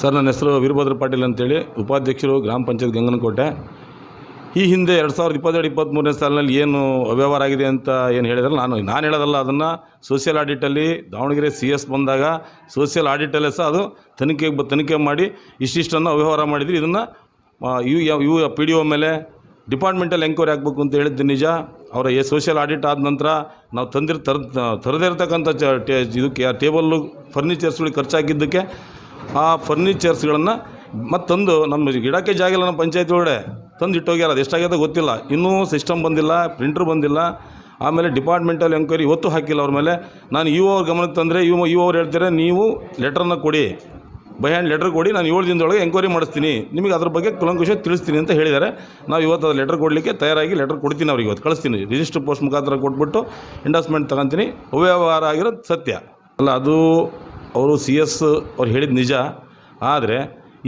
Sir, ನನ್ನ ಹೆಸರು ವೀರಭದ್ರ ಪಾಟೀಲ್ ಅಂತೇಳಿ, ಉಪಾಧ್ಯಕ್ಷರು ಗ್ರಾಮ ಪಂಚಾಯತ್ ಗಂಗನಕೋಟೆ. ಈ ಹಿಂದೆ ಎರಡು ಸಾವಿರದ ಇಪ್ಪತ್ತೆರಡು ಇಪ್ಪತ್ತ್ಮೂರನೇ ಸಾಲಿನಲ್ಲಿ ಏನು ಅವ್ಯವಹಾರ ಆಗಿದೆ ಅಂತ ಏನು ಹೇಳಿದ್ರಲ್ಲ, ನಾನು ನಾನು ಹೇಳೋದಲ್ಲ, ಅದನ್ನು ಸೋಷಿಯಲ್ ಆಡಿಟಲ್ಲಿ ದಾವಣಗೆರೆ ಸಿ ಎಸ್ ಬಂದಾಗ ಸೋಷಿಯಲ್ ಆಡಿಟಲ್ಲೇ ಸಹ ಅದು ತನಿಖೆ ತನಿಖೆ ಮಾಡಿ ಇಷ್ಟಿಷ್ಟನ್ನು ಅವ್ಯವಹಾರ ಮಾಡಿದ್ರಿ. ಇದನ್ನು you you P D O ಮೇಲೆ ಡಿಪಾರ್ಟ್ಮೆಂಟಲ್ಲಿ ಎಂಕ್ವೈರಿ ಆಗಬೇಕು ಅಂತ ಹೇಳಿದ್ದು ನಿಜ. ಅವರ ಎ ಸೋಷಿಯಲ್ ಆಡಿಟ್ ಆದ ನಂತರ ನಾವು ತಂದಿರ್ ತರ್ ತರದೇ ಇರತಕ್ಕಂಥ ಚ ಇದಕ್ಕೆ ಟೇಬಲ್ಲು ಫರ್ನಿಚರ್ಸ್ಗಳಿಗೆ ಖರ್ಚಾಗಿದ್ದಕ್ಕೆ ಆ ಫರ್ನಿಚರ್ಸ್ಗಳನ್ನು ಮತ್ತು ತಂದು ನಮ್ಮ ಗಿಡಕ್ಕೆ ಜಾಗ ಇಲ್ಲ ನಮ್ಮ ಪಂಚಾಯತಿ ಒಳಗಡೆ ತಂದು ಇಟ್ಟೋಗ್ಯಾರ ಅದು ಎಷ್ಟಾಗ್ಯದ ಗೊತ್ತಿಲ್ಲ. ಇನ್ನೂ ಸಿಸ್ಟಮ್ ಬಂದಿಲ್ಲ, ಪ್ರಿಂಟ್ರ್ ಬಂದಿಲ್ಲ. ಆಮೇಲೆ ಡಿಪಾರ್ಟ್ಮೆಂಟಲ್ಲಿ ಎಂಕ್ವೈರಿ ಇವತ್ತು ಹಾಕಿಲ್ಲ ಅವ್ರ ಮೇಲೆ. ನಾನು ಇವು ಅವ್ರ ಗಮನಕ್ಕೆ ತಂದರೆ ಇವು ಇವು ಅವ್ರು ಹೇಳ್ತಾರೆ, ನೀವು ಲೆಟ್ರನ್ನ ಕೊಡಿ. ಬೈ ಹ್ಯಾಂಡ್ ಲೆಟ್ರ್ ಕೊಡಿ. ನಾನು ಏಳು ದಿನದೊಳಗೆ ಎಂಕ್ವೈರಿ ಮಾಡಿಸ್ತೀನಿ. ನಿಮಗೆ ಅದ್ರ ಬಗ್ಗೆ ಕುಲಂಕುಶ ತಿಳಿಸ್ತೀನಿ ಅಂತ ಹೇಳಿದ್ದಾರೆ. ನಾವು ಇವತ್ತು ಅದು ಲೆಟ್ರ್ ಕೊಡಲಿಕ್ಕೆ ತಯಾರಾಗಿ ಲೆಟ್ರ್ ಕೊಡ್ತೀನಿ ಅವ್ರಿಗೆ ಇವತ್ತು. ಕಳಿಸ್ತೀನಿ. ರಿಜಿಸ್ಟರ್ ಪೋಸ್ಟ್ ಮುಖಾಂತರ ಕೊಟ್ಬಿಟ್ಟು ಇಂಡಸ್ಮೆಂಟ್ ತಗೊತೀನಿ. ಅವ್ಯವಹಾರ ಆಗಿರೋದು ಸತ್ಯ. ಅಲ್ಲ, ಅದು ಅವರು ಸಿ ಎಸ್ ಅವ್ರು ಹೇಳಿದ ನಿಜ. ಆದರೆ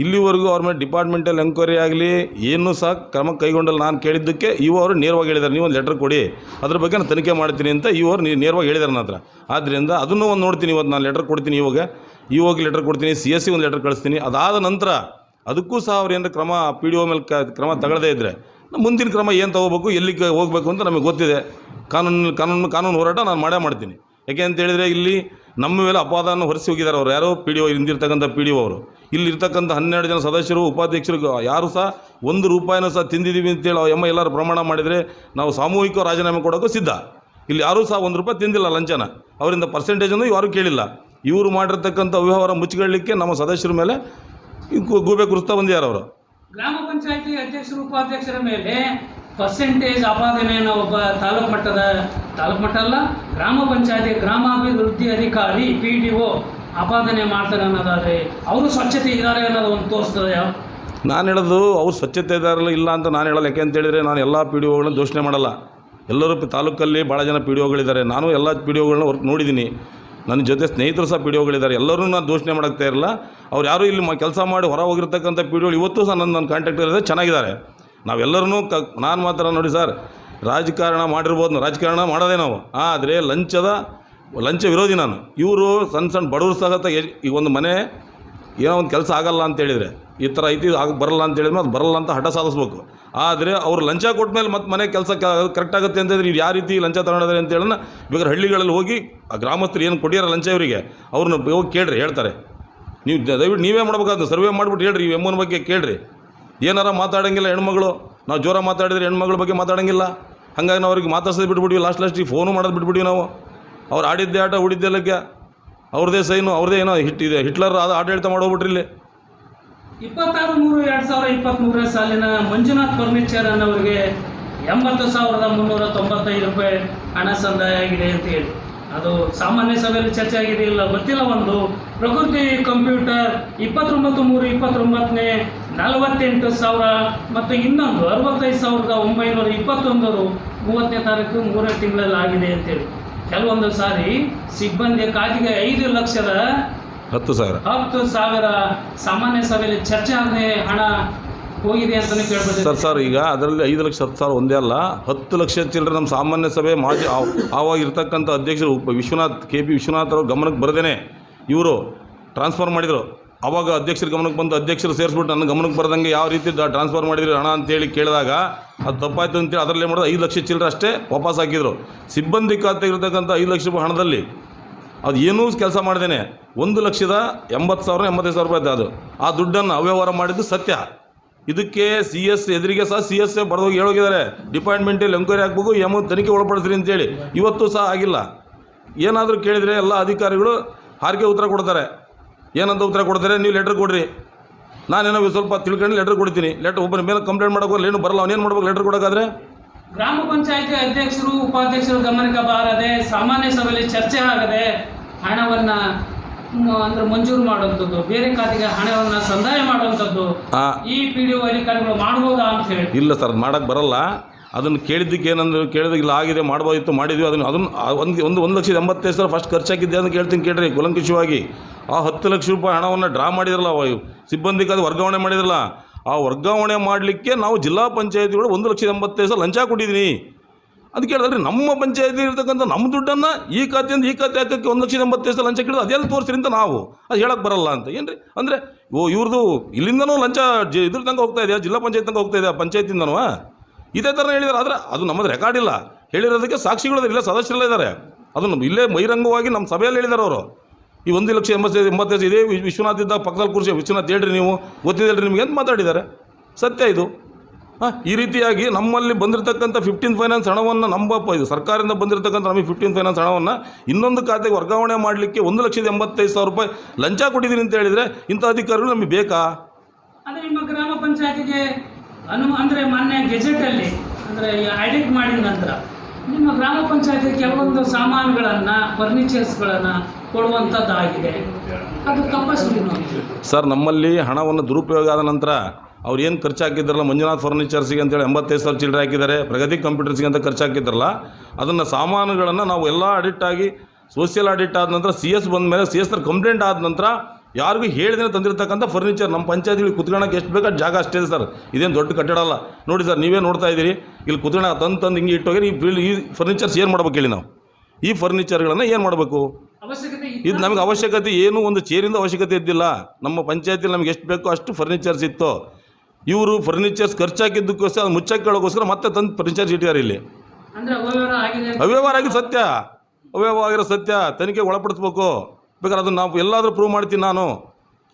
ಇಲ್ಲಿವರೆಗೂ ಅವ್ರ ಮೇಲೆ ಡಿಪಾರ್ಟ್ಮೆಂಟಲ್ ಎಂಕ್ವೈರಿ ಆಗಲಿ ಏನೂ ಸಹ ಕ್ರಮ ಕೈಗೊಂಡಲ್ಲಿ ನಾನು ಕೇಳಿದ್ದಕ್ಕೆ ಇವು ಅವರು ನೇರವಾಗಿ ಹೇಳಿದ್ದಾರೆ. ನೀವು ಒಂದು ಲೆಟ್ರ್ ಕೊಡಿ. ಅದ್ರ ಬಗ್ಗೆ ನಾನು ತನಿಖೆ ಮಾಡ್ತೀನಿ ಅಂತ ಇವು ಅವ್ರು ನೇರವಾಗಿ ಹೇಳಿದ್ದಾರೆ ನನ್ನ ಹತ್ರ. ಆದ್ದರಿಂದ ಅದನ್ನು ಒಂದು ನೋಡ್ತೀನಿ ಇವತ್ತು ನಾನು ಲೆಟ್ರ್ ಕೊಡ್ತೀನಿ ಇವಾಗ. ಇವಾಗ ಲೆಟ್ರ್ ಕೊಡ್ತೀನಿ ಸಿ ಎಸ್ ಸಿ ಒಂದು ಲೆಟ್ರ್ ಕಳಿಸ್ತೀನಿ. ಅದಾದ ನಂತರ ಅದಕ್ಕೂ ಸಹ ಅವ್ರು ಏನಾರ ಕ್ರಮ ಪಿ ಡಿ ಒ ಮೇಲೆ ಕ ಕ್ರಮ ತಗೊಳ್ಳದೇ ಇದ್ದರೆ ಮುಂದಿನ ಕ್ರಮ ಏನು ತಗೋಬೇಕು, ಎಲ್ಲಿಗೆ ಹೋಗಬೇಕು ಅಂತ ನಮಗೆ ಗೊತ್ತಿದೆ. ಕಾನೂನು ಕಾನೂನು ಕಾನೂನು ಹೋರಾಟ ನಾನು ಮಾಡೇ ಮಾಡ್ತೀನಿ. ಯಾಕೆ ಅಂತ ಹೇಳಿದರೆ ಇಲ್ಲಿ ನಮ್ಮ ಮೇಲೆ ಅಪವಾದವನ್ನು ಹೊರಿಸಿ ಹೋಗಿದ್ದಾರೆ ಅವರು. ಯಾರೋ ಪಿ ಡಿ ಒ ಹಿಂದಿರ್ತಕ್ಕಂಥ ಪಿ ಡಿ ಒ ಅವರು. ಇಲ್ಲಿರ್ತಕ್ಕಂಥ ಹನ್ನೆರಡು ಜನ ಸದಸ್ಯರು, ಉಪಾಧ್ಯಕ್ಷರು ಯಾರು ಸಹ ಒಂದು ರೂಪಾಯಿನೂ ಸಹ ತಿಂದಿದ್ದೀವಿ ಅಂತೇಳಿ ಎಮ್ಮ ಎಲ್ಲರೂ ಪ್ರಮಾಣ ಮಾಡಿದರೆ ನಾವು ಸಾಮೂಹಿಕ ರಾಜೀನಾಮೆ ಕೊಡೋಕ್ಕೂ ಸಿದ್ಧ. ಇಲ್ಲಿ ಯಾರೂ ಸಹ ಒಂದು ರೂಪಾಯಿ ತಿಂದಿಲ್ಲ ಲಂಚನ. ಅವರಿಂದ ಪರ್ಸೆಂಟೇಜನ್ನು ಯಾರೂ ಕೇಳಿಲ್ಲ. ಇವರು ಮಾಡಿರ್ತಕ್ಕಂಥ ವ್ಯವಹಾರ ಮುಚ್ಚಿಕೊಳ್ಳಲಿಕ್ಕೆ ನಮ್ಮ ಸದಸ್ಯರ ಮೇಲೆ ಗೂಬೆ ಕುರಿಸ್ತಾ ಬಂದಿದ್ದಾರೆ ಅವರು. ಗ್ರಾಮ ಪಂಚಾಯತಿ ಅಧ್ಯಕ್ಷರು, ಉಪಾಧ್ಯಕ್ಷರ ಮೇಲೆ ಪರ್ಸೆಂಟೇಜ್ ಆಪಾದನೆಯನ್ನು ಒಬ್ಬ ತಾಲೂಕು ಮಟ್ಟದ, ತಾಲೂಕು ಮಟ್ಟ ಅಲ್ಲ, ಗ್ರಾಮ ಪಂಚಾಯತಿ, ಗ್ರಾಮಾಭಿವೃದ್ಧಿ ಅಧಿಕಾರಿ ಪಿ ಡಿ ಒ ಆಪಾದನೆ ಮಾಡ್ತಾರೆ ಅನ್ನೋದಾದರೆ ಅವರು ಸ್ವಚ್ಛತೆ ಇದ್ದಾರೆ ಅನ್ನೋದು ಒಂದು ತೋರಿಸ್ತದೆ ನಾನು ಹೇಳೋದು ಅವ್ರು ಸ್ವಚ್ಛತೆ ಇದ್ದಾರಲ್ಲ ಇಲ್ಲ ಅಂತ ನಾನು ಹೇಳಲ್ಲ. ಯಾಕೆ ಅಂತ ಹೇಳಿದರೆ ನಾನು ಎಲ್ಲ ಪಿ ಡಿ ಒಗಳನ್ನ ದೋಷಣೆ ಮಾಡಲ್ಲ. ಎಲ್ಲರೂ ತಾಲೂಕಲ್ಲಿ ಭಾಳ ಜನ ಪಿ ಡಿ ಒಗಳಿದ್ದಾರೆ ನಾನು ಎಲ್ಲ ಪಿ ಡಿ ಒಗಳನ್ನ ವರ್ಕ್ ನೋಡಿದ್ದೀನಿ. ನನ್ನ ಜೊತೆ ಸ್ನೇಹಿತರು ಸಹ ಪಿ ಡಿ ಒಗಳಿದ್ದಾರೆ ಎಲ್ಲರೂ ನಾನು ದೋಷಣೆ ಮಾಡೋಕ್ತಾ ಇರಲ್ಲ ಅವ್ರು ಯಾರೂ ಇಲ್ಲಿ ಕೆಲಸ ಮಾಡಿ ಹೊರ ಹೋಗಿರ್ತಕ್ಕಂಥ ಪಿ ಡಿ ಒಗಳು ಇವತ್ತು ಸಹ ನನ್ನ ನನ್ನ ಕಾಂಟ್ಯಾಕ್ಟ್ ಇರೋದೇ ಚೆನ್ನಾಗಿದ್ದಾರೆ. ನಾವೆಲ್ಲರೂ ಕ, ನಾನು ಮಾತ್ರ ನೋಡಿ ಸರ್, ರಾಜಕಾರಣ ಮಾಡಿರ್ಬೋದು ರಾಜಕಾರಣ ಮಾಡೋದೇ ನಾವು. ಆದರೆ ಲಂಚದ, ಲಂಚ ವಿರೋಧಿ ನಾನು. ಇವರು ಸಣ್ಣ ಸಣ್ಣ ಬಡವರು ಸಹತ ಈಗ ಒಂದು ಮನೆ ಏನೋ ಒಂದು ಕೆಲಸ ಆಗಲ್ಲ ಅಂತ ಹೇಳಿದರೆ, ಈ ಥರ ಐತಿ ಆಗ, ಬರಲ್ಲ ಅಂತ ಹೇಳಿದ್ರೆ ಅದು ಬರಲ್ಲ ಅಂತ ಹಠ ಸಾಧಿಸ್ಬೇಕು. ಆದರೆ ಅವ್ರು ಲಂಚ ಕೊಟ್ಟ ಮೇಲೆ ಮತ್ತೆ ಮನೆ ಕೆಲಸ ಕರೆಕ್ಟ್ ಆಗುತ್ತೆ ಅಂತಂದರೆ ಇವ್ರು ಯಾವ ರೀತಿ ಲಂಚ ತಗೊಂಡಿದ್ದಾರೆ ಅಂತ ಹೇಳೋಣ ಹಳ್ಳಿಗಳಲ್ಲಿ ಹೋಗಿ ಆ ಗ್ರಾಮಸ್ಥರು ಏನು ಕೊಡಿಯಾರ ಲಂಚ ಇವರಿಗೆ, ಅವ್ರನ್ನ ಹೋಗಿ ಕೇಳ್ರಿ ಹೇಳ್ತಾರೆ. ನೀವು ದಯವಿಟ್ಟು ನೀವೇ ಮಾಡ್ಬೇಕಾದ್ರೆ ಸರ್ವೆ ಮಾಡಿಬಿಟ್ಟು ಹೇಳ್ರಿ, ಈ ಎಮ್ಮನ ಬಗ್ಗೆ ಕೇಳ್ರಿ. ಏನಾರ ಮಾತಾಡೋಂಗಿಲ್ಲ ಹೆಣ್ಮಗಳು. ನಾವು ಜೋರ ಮಾತಾಡಿದ್ರೆ ಹೆಣ್ಮಗಳ ಬಗ್ಗೆ ಮಾತಾಡೋಂಗಿಲ್ಲ. ಹಾಗಾಗಿ ನಾವು ಅವ್ರಿಗೆ ಮಾತಾಡ್ಸೋದು ಬಿಟ್ಬಿಟ್ವಿ ಲಾಸ್ಟ್ ಲಾಸ್ಟಿಗೆ ಫೋನು ಮಾಡೋದು ಬಿಟ್ಬಿಟ್ವಿ ನಾವು. ಅವ್ರು ಆಡಿದ್ದೆ ಆಟ ಉಳಿದ್ದೆಲ್ಲಕ್ಕೆ ಅವ್ರದ್ದೇ ಸೈನು ಅವ್ರದ್ದೇ ಏನೋ ಹಿಟ್ ಇದೆ. ಹಿಟ್ಲರ್ ಅದು ಆಡಳಿತ ಮಾಡೋಗ್ಬಿಟ್ರಿ ಇಲ್ಲಿ. ಇಪ್ಪತ್ತಾರು ಮೂರು ಎರಡು ಸಾವಿರ ಇಪ್ಪತ್ತ್ಮೂರನೇ ಸಾಲಿನ ಮಂಜುನಾಥ್ ಫರ್ನಿಚರ್ ಅನ್ನೋರಿಗೆ ಎಂಬತ್ತು ಸಾವಿರದ ಮುನ್ನೂರ ತೊಂಬತ್ತೈದು ರೂಪಾಯಿ ಹಣ ಸಂದಾಯ ಆಗಿದೆ ಅಂತ ಹೇಳಿ. ಅದು ಸಾಮಾನ್ಯ ಸಭೆಯಲ್ಲಿ ಚರ್ಚೆ ಆಗಿದೆ ಇಲ್ಲ ಗೊತ್ತಿಲ್ಲ ಒಂದು. ಪ್ರಕೃತಿ ಕಂಪ್ಯೂಟರ್ ಇಪ್ಪತ್ತೊಂಬತ್ತು ಮೂರು ಇಪ್ಪತ್ತೊಂಬತ್ತನೇ ನಲವತ್ತೆಂಟು ಸಾವಿರ ಮತ್ತು ಇನ್ನೊಂದು ಅರವತ್ತೈದು ಸಾವಿರದ ಒಂಬೈನೂರ ಇಪ್ಪತ್ತೊಂದರು ಮೂವತ್ತನೇ ತಾರೀಕು ಮೂರನೇ ತಿಂಗಳಲ್ಲಿ ಆಗಿದೆ ಅಂತೇಳಿ. ಕೆಲವೊಂದು ಸಾರಿ ಸಿಬ್ಬಂದಿಯ ಖಾತೆಗೆ ಐದು ಲಕ್ಷದ ಹತ್ತು ಸಾವಿರ. ಹತ್ತು ಸಾವಿರ ಸಾಮಾನ್ಯ ಸಭೆಯಲ್ಲಿ ಚರ್ಚೆ ಆಗದೆ ಹಣ ಹೋಗಿದೆ ಅಂತಲೇ ಕೇಳ್ಬೋದು. ಸರ್ ಸರ್ ಈಗ ಅದರಲ್ಲಿ ಐದು ಲಕ್ಷ ಹತ್ತು ಸಾವಿರ ಒಂದೇ ಅಲ್ಲ ಹತ್ತು ಲಕ್ಷ ಚಿಲ್ಲರೆ ನಮ್ಮ ಸಾಮಾನ್ಯ ಸಭೆ ಮಾಜಿ ಆವ್- ಆವಾಗ ಇರ್ತಕ್ಕಂಥ ಅಧ್ಯಕ್ಷರು ವಿಶ್ವನಾಥ್ ಕೆ ಪಿ ವಿಶ್ವನಾಥ್ ಅವ್ರ ಗಮನಕ್ಕೆ ಬರದೇನೆ. ಇವರು ಟ್ರಾನ್ಸ್ಫರ್ ಮಾಡಿದರು. ಅವಾಗ ಅಧ್ಯಕ್ಷರ ಗಮನಕ್ಕೆ ಬಂದು ಅಧ್ಯಕ್ಷರು ಸೇರಿಸ್ಬಿಟ್ಟು ನನ್ನ ಗಮನಕ್ಕೆ ಬರದಂಗೆ ಯಾವ ರೀತಿ ಟ್ರಾನ್ಸ್ಫರ್ ಮಾಡಿದ್ರಿ ಹಣ ಅಂತೇಳಿ ಕೇಳಿದಾಗ, ಅದು ತಪ್ಪಾಯ್ತು ಅಂತೇಳಿ ಅದರಲ್ಲಿ ಮಾಡೋದು ಐದು ಲಕ್ಷ ಚಿಲ್ಲರೆ ಅಷ್ಟೇ ವಾಪಸ್ ಹಾಕಿದರು. ಸಿಬ್ಬಂದಿ ಖಾತೆ ಇರತಕ್ಕಂಥ ಐದು ಲಕ್ಷ ರೂಪಾಯಿ ಹಣದಲ್ಲಿ ಅದು ಏನೂ ಕೆಲಸ ಮಾಡ್ದೇನೆ. ಒಂದು ಲಕ್ಷದ ಎಂಬತ್ತು ಸಾವಿರ, ಎಂಬತ್ತೈದು ಸಾವಿರ ರೂಪಾಯಿ ಅದು. ಆ ದುಡ್ಡನ್ನು ಅವ್ಯವಹಾರ ಮಾಡಿದ್ದು ಸತ್ಯ. ಇದಕ್ಕೆ ಸಿ ಎಸ್ ಎದುರಿಗೆ ಸಹ ಸಿ ಎಸ್ ಹೋಗಿ ಹೇಳೋಗಿದ್ದಾರೆ. ಡಿಪಾರ್ಟ್ಮೆಂಟಲ್ಲಿ ಎಂಕ್ವೈರಿ ಹಾಕ್ಬೇಕು, ಎಂ ತನಿಖೆ ಒಳಪಡಿಸ್ರಿ ಅಂತೇಳಿ ಇವತ್ತು ಸಹ ಆಗಿಲ್ಲ. ಏನಾದರೂ ಕೇಳಿದರೆ ಎಲ್ಲ ಅಧಿಕಾರಿಗಳು ಹಾರಿಗೆ ಉತ್ತರ ಕೊಡ್ತಾರೆ. ಏನಂತ ಉತ್ತರ ಕೊಡ್ತಾರೆ? ನೀವು ಲೆಟ್ರ್ ಕೊಡ್ರಿ. ನಾನೇನೋ ಸ್ವಲ್ಪ ತಿಳ್ಕೊಂಡು ಲೆಟ್ರ್ ಕೊಡ್ತೀನಿ. ಲೆಟ್ರ್ ಒಬ್ಬರ ಮೇಲೆ ಕಂಪ್ಲೇಂಟ್ ಮಾಡೋಕೆ ಏನು ಬರಲ್ಲ ಅವನೇನು ಮಾಡ್ಬೇಕು ಲೆಟ್ರ್ ಕೊಡೋಕ್ಕಾದ್ರೆ? ಗ್ರಾಮ ಪಂಚಾಯತಿ ಅಧ್ಯಕ್ಷರು ಉಪಾಧ್ಯಕ್ಷರು ಗಮನಕ್ಕೆ ಬಾರದೆ ಸಾಮಾನ್ಯ ಸಭೆಯಲ್ಲಿ ಚರ್ಚೆ ಆಗದೆ ಹಣವನ್ನ ಅಂದ್ರೆ ಮಂಜೂರು ಮಾಡುವಂಥದ್ದು ಬೇರೆ ಖಾತೆಗೆ ಹಣವನ್ನ ಸಂದಾಯ ಮಾಡುವಂಥದ್ದು ಈ ಪಿ ಡಿ ಒ ಅಧಿಕಾರಿಗಳು ಮಾಡ್ಬೋದಾ ಅಂತ ಹೇಳಿ. ಇಲ್ಲ ಸರ್ ಮಾಡಕ್ ಬರಲ್ಲ. ಅದನ್ನು ಕೇಳಿದ್ದಕ್ಕೆ ಏನಂದ್ರೆ ಕೇಳಿದಾಗ ಇಲ್ಲ, ಆಗಿದೆ, ಮಾಡ್ಬೋದಿತ್ತು, ಮಾಡಿದ್ವಿ, ಅದನ್ನು ಅದನ್ನು ಒಂದು ಒಂದು ಒಂದು ಲಕ್ಷದ ಎಂಬತ್ತೈದು ಸಾವಿರ ಫಸ್ಟ್ ಖರ್ಚಾಗಿದ್ದೆ ಅಂತ ಕೇಳ್ತೀನಿ ಕೇಳ್ರಿ, ಕುಲಂಕುಷವಾಗಿ. ಆ ಹತ್ತು ಲಕ್ಷ ರೂಪಾಯಿ ಹಣವನ್ನು ಡ್ರಾ ಮಾಡಿದ್ರಲ್ಲ ಸಿಬ್ಬಂದಿಗೆ ಅದು ವರ್ಗಾವಣೆ ಮಾಡಿದ್ರಲ್ಲ, ಆ ವರ್ಗಾವಣೆ ಮಾಡಲಿಕ್ಕೆ ನಾವು ಜಿಲ್ಲಾ ಪಂಚಾಯತಿಗಳು ಒಂದು ಲಕ್ಷದ ಎಂಬತ್ತೈದು ಸಾವಿರ ಲಂಚ ಕೊಟ್ಟಿದ್ದೀನಿ. ಅದು ಕೇಳಿದ್ರೆ ನಮ್ಮ ಪಂಚಾಯತಿ ಇರ್ತಕ್ಕಂಥ ನಮ್ಮ ದುಡ್ಡನ್ನು ಈ ಖಾತೆಯಿಂದ ಈ ಖಾತೆ ಹಾಕಕ್ಕೆ ಒಂದು ಲಕ್ಷದ ಎಂಬತ್ತೈದು ಸಾವಿರ ಲಂಚ ಕೇಳಿದ್ರೆ ಅದೆಲ್ಲ ತೋರಿಸ್ರಿ ಅಂತ ನಾವು. ಅದು ಹೇಳಕ್ಕೆ ಬರಲ್ಲ ಅಂತ. ಏನು ರೀ ಅಂದರೆ, ಓ ಇವ್ರದ್ದು ಇಲ್ಲಿಂದನೂ ಲಂಚ ಇದ್ರ ತನಕ ಹೋಗ್ತಾ ಇದೆಯಾ? ಜಿಲ್ಲಾ ಪಂಚಾಯತ್ ತನಕ ಹೋಗ್ತಾ ಇದೆಯಾ ಪಂಚಾಯತಿಂದನೂ? ಇದೇ ಥರ ಹೇಳಿದ್ದಾರೆ ಆದರೆ ಅದು ನಮ್ಮದು ರೆಕಾರ್ಡ್ ಇಲ್ಲ. ಹೇಳಿರೋದಕ್ಕೆ ಸಾಕ್ಷಿಗಳು ಇಲ್ಲ, ಸದಸ್ಯರೆಲ್ಲ ಇದ್ದಾರೆ. ಅದನ್ನು ಇಲ್ಲೇ ಬಹಿರಂಗವಾಗಿ ನಮ್ಮ ಸಭೆಯಲ್ಲಿ ಹೇಳಿದ್ದಾರೆ ಅವರು. ಈ ಒಂದು ಲಕ್ಷ ಎಂಬತ್ತೈದು ಎಂಬತ್ತೈದು ಇದೇ. ವಿಶ್ವನಾಥ್ ಇದ್ದ ಪಕ್ಕದಲ್ಲಿ ಕೂರಿಸಿ, ವಿಶ್ವನಾಥ್ ಹೇಳ್ರಿ ನೀವು. ಗೊತ್ತಿದೆ ನಿಮಗೆ ಅಂತ ಮಾತಾಡಿದ್ದಾರೆ. ಸತ್ಯ ಇದು. ಹಾಂ, ಈ ರೀತಿಯಾಗಿ ನಮ್ಮಲ್ಲಿ ಬಂದಿರತಕ್ಕಂಥ ಫಿಫ್ಟೀನ್ ಫೈನಾನ್ಸ್ ಹಣವನ್ನು ನಮ್ಮ ಇದು ಸರ್ಕಾರದಿಂದ ಬಂದಿರತಕ್ಕಂಥ ನಮಗೆ ಫಿಫ್ಟೀನ್ ಫೈನಾನ್ಸ್ ಹಣವನ್ನು ಇನ್ನೊಂದು ಖಾತೆಗೆ ವರ್ಗಾವಣೆ ಮಾಡಲಿಕ್ಕೆ ಒಂದು ಲಕ್ಷದ ಎಂಬತ್ತೈದು ಸಾವಿರ ರೂಪಾಯಿ ಲಂಚ ಕೊಟ್ಟಿದ್ದೀನಿ ಅಂತ ಹೇಳಿದರೆ ಇಂಥ ಅಧಿಕಾರಿಗಳು ನಮಗೆ ಬೇಕಾ? ಗ್ರಾಮ ಪಂಚಾಯತಿಗೆ ಅನು ಅಂದರೆ ಮೊನ್ನೆ ಗೆಜೆಟಲ್ಲಿ ಅಂದರೆ ಐಡೆಂಟ್ ಮಾಡಿದ ನಂತರ ನಿಮ್ಮ ಗ್ರಾಮ ಪಂಚಾಯತಿ ಕೆಲವೊಂದು ಸಾಮಾನುಗಳನ್ನು ಫರ್ನಿಚರ್ಸ್ಗಳನ್ನು ಕೊಡುವಂಥದ್ದಾಗಿದೆ ಅದು ಕಂಪಲ್ಸರಿ ಸರ್, ನಮ್ಮಲ್ಲಿ ಹಣವನ್ನು ದುರುಪಯೋಗ ಆದ ನಂತರ ಅವ್ರು ಏನು ಖರ್ಚು ಹಾಕಿದ್ರಲ್ಲ ಮಂಜುನಾಥ್ ಫರ್ನಿಚರ್ಸಿಗೆ ಅಂತೇಳಿ ಎಂಬತ್ತೈದು ಸಾವಿರ ಚಿಲ್ಲರೆ ಹಾಕಿದ್ದಾರೆ, ಪ್ರಗತಿ ಕಂಪ್ಯೂಟರ್ಸಿಗೆ ಅಂತ ಖರ್ಚು ಹಾಕಿದ್ರಲ್ಲ ಅದನ್ನು ಸಾಮಾನುಗಳನ್ನು ನಾವು ಎಲ್ಲ ಆಡಿಟ್ ಆಗಿ ಸೋಷಿಯಲ್ ಆಡಿಟ್ ಆದ ನಂತರ ಸಿ ಎಸ್ ಬಂದ ಮೇಲೆ ಸಿ ಎಸ್ ಕಂಪ್ಲೇಂಟ್ ಆದ ನಂತರ ಯಾರಿಗೂ ಹೇಳಿದ್ರೆ ತಂದಿರತಕ್ಕಂಥ ಫರ್ನಿಚರ್ ನಮ್ಮ ಪಂಚಾಯತಿಗಳಿಗೆ ಕುತ್ಕೊಳ್ಳೋಕೆ ಎಷ್ಟು ಬೇಕೋ ಜಾಗ ಅಷ್ಟೇ ಇದೆ ಸರ್. ಇದೇನು ದೊಡ್ಡ ಕಟ್ಟಡ ಅಲ್ಲ. ನೋಡಿ ಸರ್ ನೀವೇ ನೋಡ್ತಾ ಇದ್ದೀರಿ. ಇಲ್ಲಿ ಕುತ್ಕೊಳ್ಳೋ ತಂದು ತಂದು ಹಿಂಗೆ ಇಟ್ಟೋಗಿ ಈ ಬಿಲ್ ಈ ಫರ್ನಿಚರ್ಸ್ ಏನು ಮಾಡ್ಬೇಕು ಹೇಳಿ ನಾವು? ಈ ಫರ್ನಿಚರ್ಗಳನ್ನು ಏನು ಮಾಡಬೇಕು? ಇದು ನಮಗೆ ಅವಶ್ಯಕತೆ ಏನು ಒಂದು ಚೇರಿಂದ ಅವಶ್ಯಕತೆ ಇದ್ದಿಲ್ಲ. ನಮ್ಮ ಪಂಚಾಯತಿಲಿ ನಮ್ಗೆ ಎಷ್ಟು ಬೇಕೋ ಅಷ್ಟು ಫರ್ನಿಚರ್ಸ್ ಇತ್ತು. ಇವರು ಫರ್ನಿಚರ್ಸ್ ಖರ್ಚಾಕಿದ್ದಕ್ಕೋಸ್ಕರ ಅದು ಮುಚ್ಚಾಕೊಳ್ಳೋಕ್ಕೋಸ್ಕರ ಮತ್ತೆ ತಂದು ಫರ್ನಿಚರ್ಸ್ ಇಟ್ಟಿದ್ದಾರೆ ಇಲ್ಲಿ. ಅವ್ಯವಹಾರ ಆಗಿದೆ ಆಗಿ ಸತ್ಯ. ಅವ್ಯವಹಾರ ಆಗಿರೋ ಸತ್ಯ. ತನಿಖೆಗೆ ಒಳಪಡಿಸ್ಬೇಕು. ಬೇಕಾದ್ರೆ ಅದನ್ನು ನಾವು ಎಲ್ಲಾದರೂ ಪ್ರೂವ್ ಮಾಡ್ತೀನಿ ನಾನು.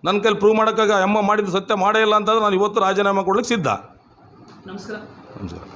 ನನ್ನ ಕೈಲಿ ಪ್ರೂವ್ ಮಾಡೋಕ್ಕಾಗ ಅಮ್ಮ ಮಾಡಿದ್ದು ಸತ್ಯ ಮಾಡೇ ಇಲ್ಲ ಅಂತಂದ್ರೆ ನಾನು ಇವತ್ತು ರಾಜೀನಾಮೆ ಕೊಡ್ಲಿಕ್ಕೆ ಸಿದ್ಧ. ನಮಸ್ಕಾರ. ನಮಸ್ಕಾರ.